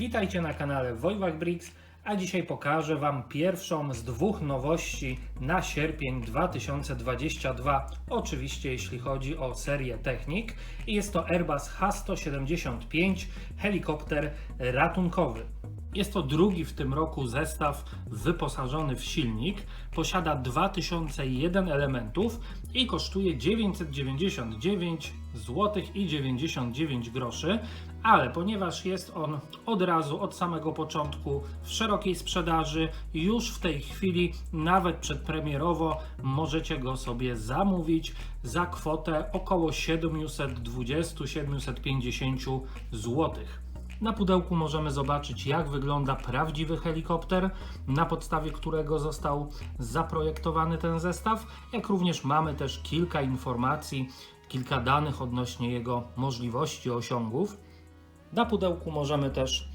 Witajcie na kanale Wojwak Bricks, a dzisiaj pokażę Wam pierwszą z dwóch nowości na sierpień 2022. Oczywiście jeśli chodzi o serię Technik jest to Airbus H175 helikopter ratunkowy. Jest to drugi w tym roku zestaw wyposażony w silnik. Posiada 2001 elementów i kosztuje 999 zł i 99 groszy, ale ponieważ jest on od razu, od samego początku w szerokiej sprzedaży, już w tej chwili, nawet przedpremierowo, możecie go sobie zamówić za kwotę około 720-750 zł. Na pudełku możemy zobaczyć, jak wygląda prawdziwy helikopter, na podstawie którego został zaprojektowany ten zestaw, jak również mamy też kilka informacji, kilka danych odnośnie jego możliwości, osiągów. Na pudełku możemy też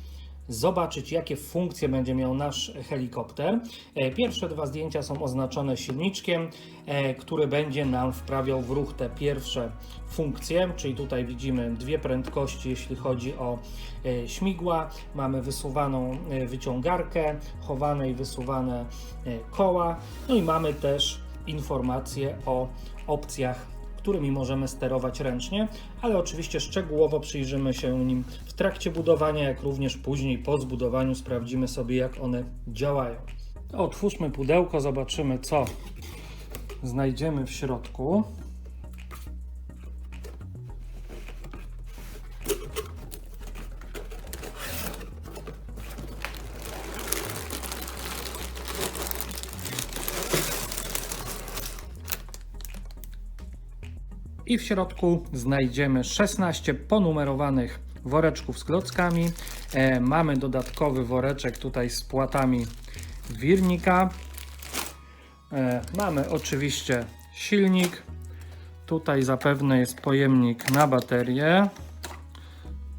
zobaczyć, jakie funkcje będzie miał nasz helikopter. E, Pierwsze dwa zdjęcia są oznaczone silniczkiem, e, który będzie nam wprawiał w ruch te pierwsze funkcje, czyli tutaj widzimy dwie prędkości, jeśli chodzi o e, śmigła. Mamy wysuwaną wyciągarkę, chowane i wysuwane koła. No i mamy też informacje o opcjach którymi możemy sterować ręcznie, ale oczywiście szczegółowo przyjrzymy się nim w trakcie budowania, jak również później po zbudowaniu sprawdzimy sobie, jak one działają. Otwórzmy pudełko, zobaczymy, co znajdziemy w środku. I w środku znajdziemy 16 ponumerowanych woreczków z klockami. E, mamy dodatkowy woreczek tutaj z płatami wirnika. E, mamy oczywiście silnik. Tutaj zapewne jest pojemnik na baterię.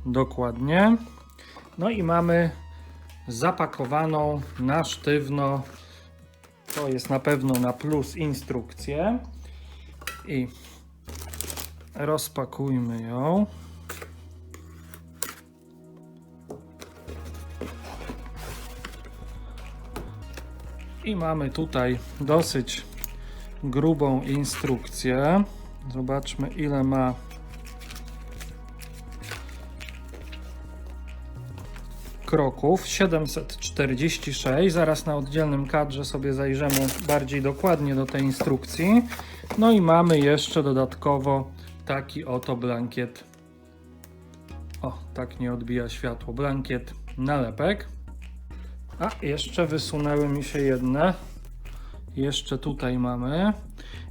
Dokładnie. No i mamy zapakowaną na sztywno. To jest na pewno na plus instrukcję. I Rozpakujmy ją. I mamy tutaj dosyć grubą instrukcję. Zobaczmy ile ma kroków 746 zaraz na oddzielnym kadrze sobie zajrzymy bardziej dokładnie do tej instrukcji no i mamy jeszcze dodatkowo taki oto blankiet. O, tak nie odbija światło. Blankiet nalepek. A jeszcze wysunęły mi się jedne. Jeszcze tutaj mamy.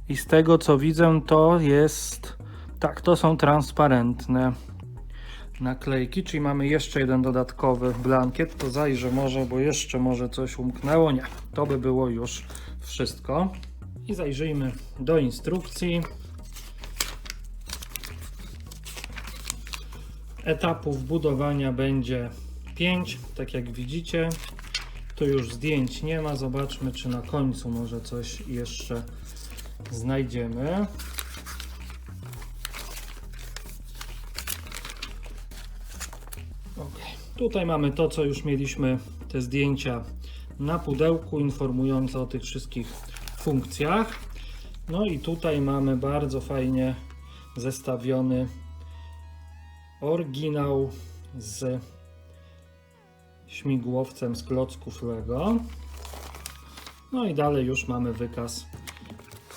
I z tego co widzę, to jest. Tak, to są transparentne naklejki, czyli mamy jeszcze jeden dodatkowy blankiet. To zajrzę może, bo jeszcze może coś umknęło. Nie, to by było już wszystko. I zajrzyjmy do instrukcji. Etapów budowania będzie 5, tak jak widzicie. Tu już zdjęć nie ma. Zobaczmy, czy na końcu może coś jeszcze znajdziemy. Ok. Tutaj mamy to, co już mieliśmy, te zdjęcia na pudełku informujące o tych wszystkich funkcjach. No i tutaj mamy bardzo fajnie zestawiony oryginał z śmigłowcem z klocków Lego. No i dalej już mamy wykaz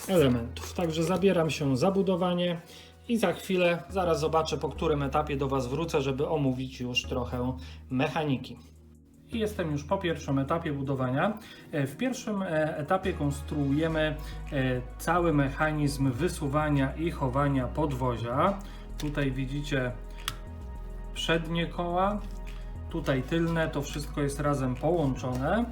elementów. Także zabieram się za budowanie i za chwilę zaraz zobaczę po którym etapie do Was wrócę, żeby omówić już trochę mechaniki. I jestem już po pierwszym etapie budowania. E, W pierwszym e, etapie konstruujemy e, cały mechanizm wysuwania i chowania podwozia. Tutaj widzicie przednie koła, tutaj tylne, to wszystko jest razem połączone.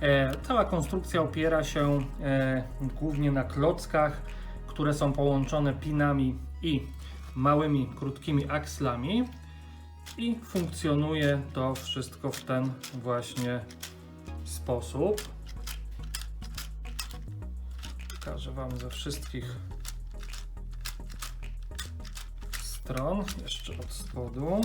E, Cała konstrukcja opiera się e, głównie na klockach, które są połączone pinami i małymi, krótkimi akslami i funkcjonuje to wszystko w ten właśnie sposób. Pokażę Wam ze wszystkich stron, jeszcze od spodu.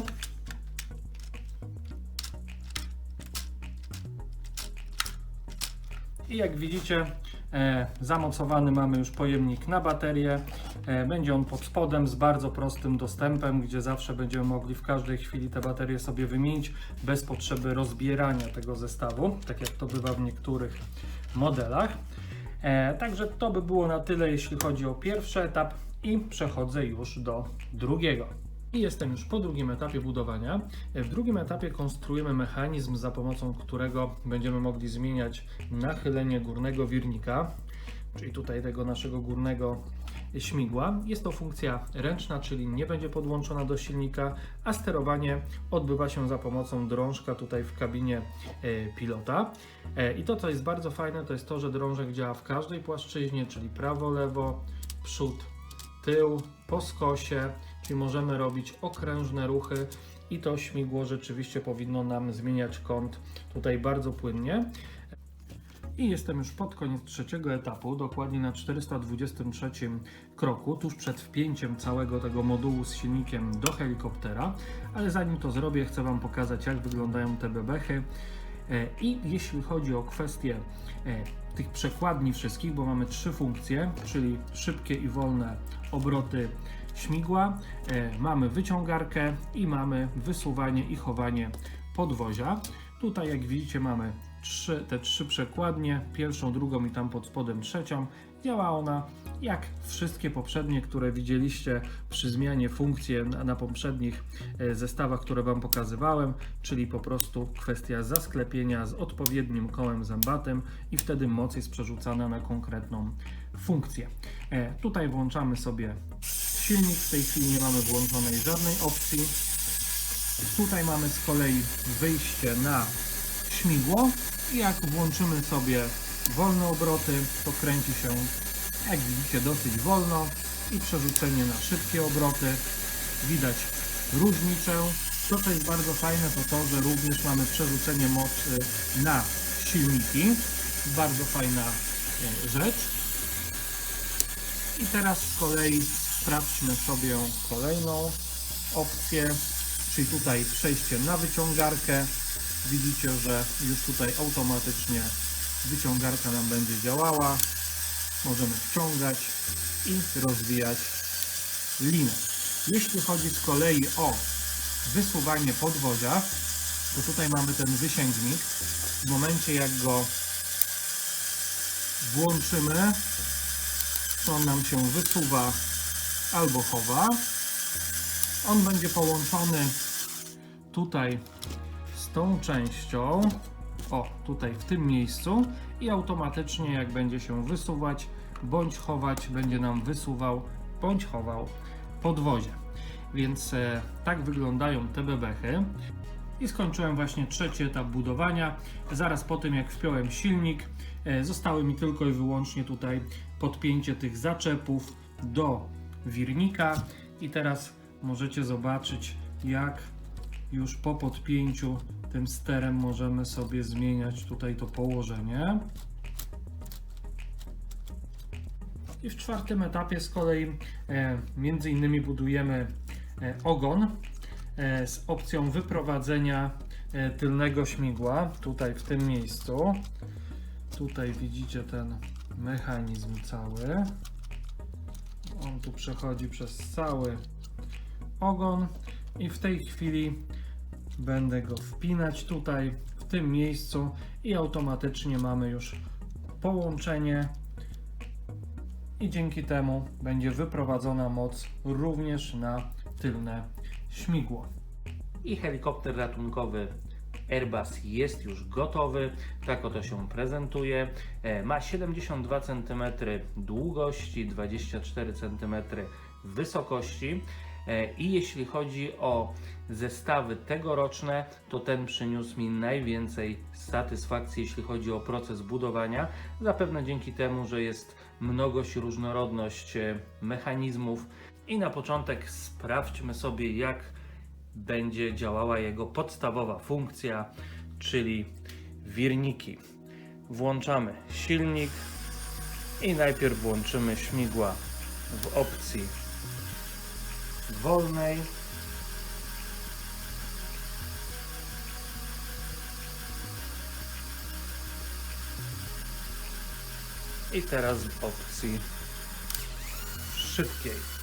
I jak widzicie, e, zamocowany mamy już pojemnik na baterię. E, będzie on pod spodem z bardzo prostym dostępem, gdzie zawsze będziemy mogli w każdej chwili te baterie sobie wymienić bez potrzeby rozbierania tego zestawu, tak jak to bywa w niektórych modelach. E, także to by było na tyle, jeśli chodzi o pierwszy etap i przechodzę już do drugiego. I jestem już po drugim etapie budowania. W drugim etapie konstruujemy mechanizm, za pomocą którego będziemy mogli zmieniać nachylenie górnego wirnika, czyli tutaj tego naszego górnego śmigła. Jest to funkcja ręczna, czyli nie będzie podłączona do silnika, a sterowanie odbywa się za pomocą drążka tutaj w kabinie e, pilota. E, I to, co jest bardzo fajne, to jest to, że drążek działa w każdej płaszczyźnie, czyli prawo, lewo, przód, tył, po skosie, czyli możemy robić okrężne ruchy i to śmigło rzeczywiście powinno nam zmieniać kąt tutaj bardzo płynnie. I jestem już pod koniec trzeciego etapu, dokładnie na 423 kroku, tuż przed wpięciem całego tego modułu z silnikiem do helikoptera. Ale zanim to zrobię, chcę Wam pokazać, jak wyglądają te bebechy. E, I jeśli chodzi o kwestię e, tych przekładni wszystkich, bo mamy trzy funkcje, czyli szybkie i wolne obroty śmigła, e, mamy wyciągarkę i mamy wysuwanie i chowanie podwozia. Tutaj jak widzicie mamy trzy, te trzy przekładnie, pierwszą, drugą i tam pod spodem trzecią. Działa ona jak wszystkie poprzednie, które widzieliście przy zmianie funkcji na, na poprzednich e, zestawach, które Wam pokazywałem, czyli po prostu kwestia zasklepienia z odpowiednim kołem zębatym i wtedy moc jest przerzucana na konkretną funkcję. E, tutaj włączamy sobie silnik, w tej chwili nie mamy włączonej żadnej opcji. Tutaj mamy z kolei wyjście na śmigło i jak włączymy sobie wolne obroty, to kręci się, jak widzicie, dosyć wolno i przerzucenie na szybkie obroty. Widać różnicę. To, co jest bardzo fajne, to to, że również mamy przerzucenie mocy na silniki. Bardzo fajna e, rzecz. I teraz z kolei sprawdźmy sobie kolejną opcję, czyli tutaj przejście na wyciągarkę. Widzicie, że już tutaj automatycznie wyciągarka nam będzie działała. Możemy wciągać i rozwijać linę. Jeśli chodzi z kolei o wysuwanie podwozia, to tutaj mamy ten wysięgnik. W momencie jak go włączymy, to on nam się wysuwa albo chowa. On będzie połączony tutaj tą częścią, o tutaj w tym miejscu i automatycznie jak będzie się wysuwać bądź chować, będzie nam wysuwał bądź chował podwozie. Więc e, tak wyglądają te bebechy. I skończyłem właśnie trzeci etap budowania. Zaraz po tym jak wpiąłem silnik, e, zostały mi tylko i wyłącznie tutaj podpięcie tych zaczepów do wirnika i teraz możecie zobaczyć jak już po podpięciu tym sterem możemy sobie zmieniać tutaj to położenie. I w czwartym etapie z kolei e, między innymi budujemy e, ogon e, z opcją wyprowadzenia e, tylnego śmigła tutaj w tym miejscu. Tutaj widzicie ten mechanizm cały. On tu przechodzi przez cały ogon i w tej chwili będę go wpinać tutaj w tym miejscu i automatycznie mamy już połączenie i dzięki temu będzie wyprowadzona moc również na tylne śmigło. I helikopter ratunkowy Airbus jest już gotowy. Tak oto się prezentuje. E, Ma 72 cm długości, 24 cm wysokości. E, I jeśli chodzi o zestawy tegoroczne, to ten przyniósł mi najwięcej satysfakcji, jeśli chodzi o proces budowania. Zapewne dzięki temu, że jest mnogość, różnorodność e, mechanizmów. I na początek sprawdźmy sobie, jak będzie działała jego podstawowa funkcja, czyli wirniki. Włączamy silnik i najpierw włączymy śmigła w opcji wolnej. I teraz w opcji szybkiej.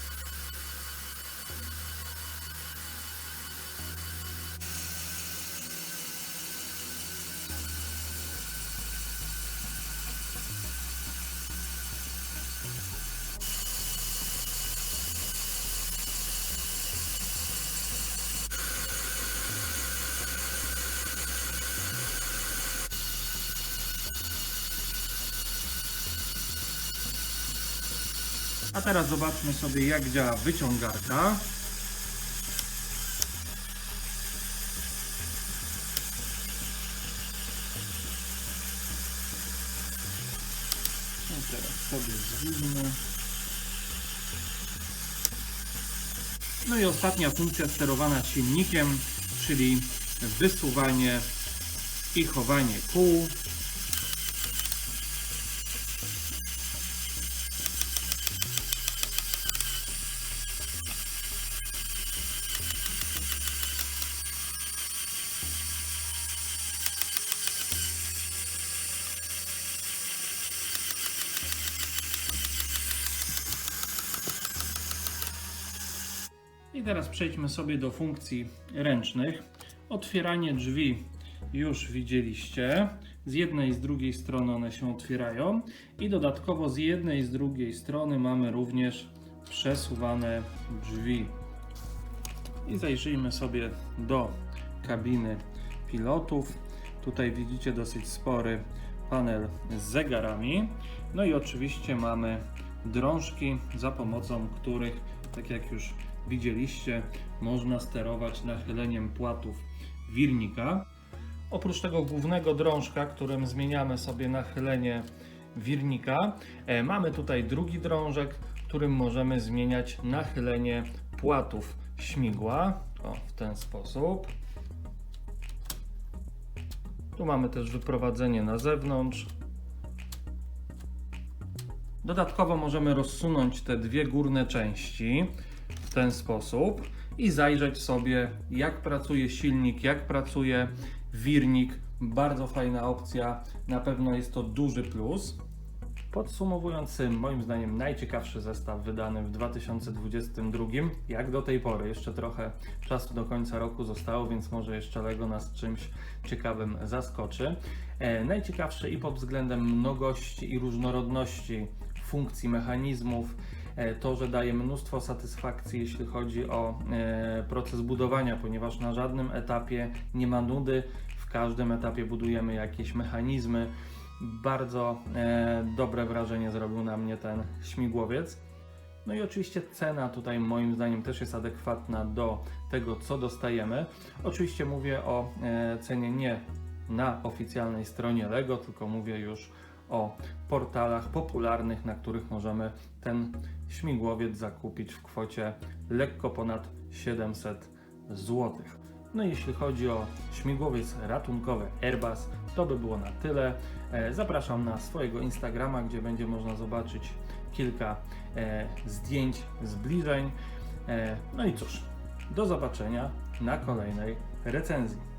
A teraz zobaczmy sobie jak działa wyciągarka. I teraz sobie zwinę. No i ostatnia funkcja sterowana silnikiem, czyli wysuwanie i chowanie kół. I teraz przejdźmy sobie do funkcji ręcznych. Otwieranie drzwi już widzieliście. Z jednej i z drugiej strony one się otwierają i dodatkowo z jednej i z drugiej strony mamy również przesuwane drzwi. I zajrzyjmy sobie do kabiny pilotów. Tutaj widzicie dosyć spory panel z zegarami. No i oczywiście mamy drążki, za pomocą których, tak jak już widzieliście, można sterować nachyleniem płatów wirnika. Oprócz tego głównego drążka, którym zmieniamy sobie nachylenie wirnika, e, mamy tutaj drugi drążek, którym możemy zmieniać nachylenie płatów śmigła. O, w ten sposób. Tu mamy też wyprowadzenie na zewnątrz. Dodatkowo możemy rozsunąć te dwie górne części w ten sposób i zajrzeć sobie, jak pracuje silnik, jak pracuje wirnik. Bardzo fajna opcja, na pewno jest to duży plus. Podsumowując, moim zdaniem najciekawszy zestaw wydany w 2022, jak do tej pory. Jeszcze trochę czasu do końca roku zostało, więc może jeszcze Lego nas czymś ciekawym zaskoczy. E, najciekawszy i pod względem mnogości i różnorodności funkcji, mechanizmów, to, że daje mnóstwo satysfakcji, jeśli chodzi o e, proces budowania, ponieważ na żadnym etapie nie ma nudy, w każdym etapie budujemy jakieś mechanizmy. Bardzo e, dobre wrażenie zrobił na mnie ten śmigłowiec. No i oczywiście cena tutaj moim zdaniem też jest adekwatna do tego, co dostajemy. Oczywiście mówię o e, cenie nie na oficjalnej stronie LEGO, tylko mówię już o portalach popularnych, na których możemy ten śmigłowiec zakupić w kwocie lekko ponad 700 zł. No i jeśli chodzi o śmigłowiec ratunkowy Airbus, to by było na tyle. E, Zapraszam na swojego Instagrama, gdzie będzie można zobaczyć kilka e, zdjęć, zbliżeń. E, no i cóż, do zobaczenia na kolejnej recenzji.